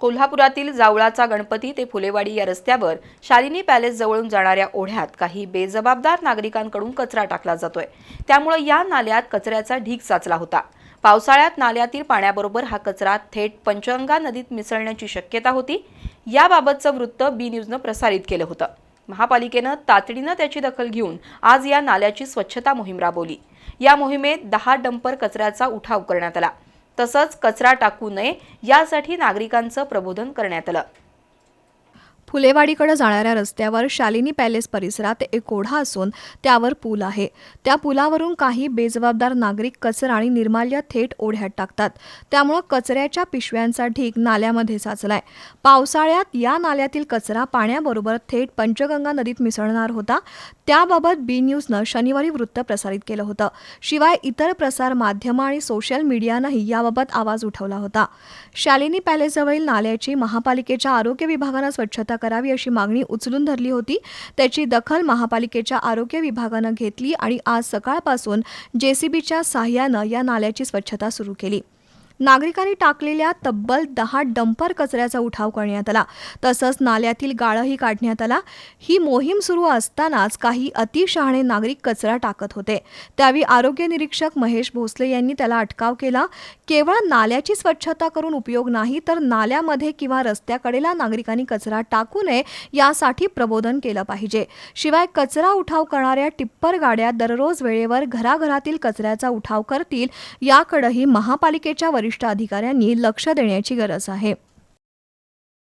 कोल्हापुरातील जावळाचा गणपती ते फुलेवाडी या रस्त्यावर शालिनी पॅलेस जवळून जाणाऱ्या ओढ्यात काही बेजबाबदार नागरिकांकडून कचरा टाकला जातोय. त्यामुळे या नाल्यात कचऱ्याचा ढीग साचला होता. पावसाळ्यात नाल्यातील पाण्याबरोबर हा कचरा थेट पंचगंगा नदीत मिसळण्याची शक्यता होती. याबाबतचं वृत्त बी न्यूजनं प्रसारित केलं होतं. महापालिकेनं तातडीनं त्याची दखल घेऊन आज या नाल्याची स्वच्छता मोहीम राबवली. या मोहिमेत दहा डंपर कचऱ्याचा उठाव करण्यात आला. तसंच कचरा टाकू नये यासाठी नागरिकांचं प्रबोधन करण्यात आलं. फुलेवाडीकडे जाणाऱ्या रस्त्यावर शालिनी पॅलेस परिसरात एक ओढा असून त्यावर पूल आहे. त्या पुलावरून काही बेजबाबदार नागरिक कचरा आणि निर्माल्य थेट ओढ्यात टाकतात. त्यामुळं कचऱ्याच्या पिशव्यांचा ढीग नाल्यामध्ये साचलाय. पावसाळ्यात या नाल्यातील कचरा पाण्याबरोबर थेट पंचगंगा नदीत मिसळणार होता. त्याबाबत बी न्यूजनं शनिवारी वृत्त प्रसारित केलं होतं. शिवाय इतर प्रसार माध्यमं आणि सोशल मीडियानंही याबाबत आवाज उठवला होता. शालिनी पॅलेसजवळील नाल्याची महापालिकेच्या आरोग्य विभागानं स्वच्छता करावी अशी मागणी उचलून धरली होती. त्याची दखल महापालिकेच्या आरोग्य विभागानं घेतली आणि आज सकाळपासून जेसीबीच्या साह्यानं या नाल्याची स्वच्छता सुरू केली. नागरिकांनी टाकलेल्या तब्बल दहा डंपर कचऱ्याचा उठाव करण्यात आला. तसंच नाल्यातील गाळही काढण्यात आला. ही मोहीम सुरू असतानाच काही अतिशहाणे नागरिक कचरा टाकत होते. त्यावेळी आरोग्य निरीक्षक महेश भोसले यांनी त्याला अटकाव केला. केवळ नाल्याची स्वच्छता करून उपयोग नाही तर नाल्यामध्ये किंवा रस्त्याकडेला नागरिकांनी कचरा टाकू नये यासाठी प्रबोधन केलं पाहिजे. शिवाय कचरा उठाव करणाऱ्या टिप्पर गाड्या दररोज वेळेवर घराघरातील कचऱ्याचा उठाव करतील याकडेही महापालिकेच्या वरिष्ठ अधिकाऱ्यांनी लक्ष देण्याची गरज आहे.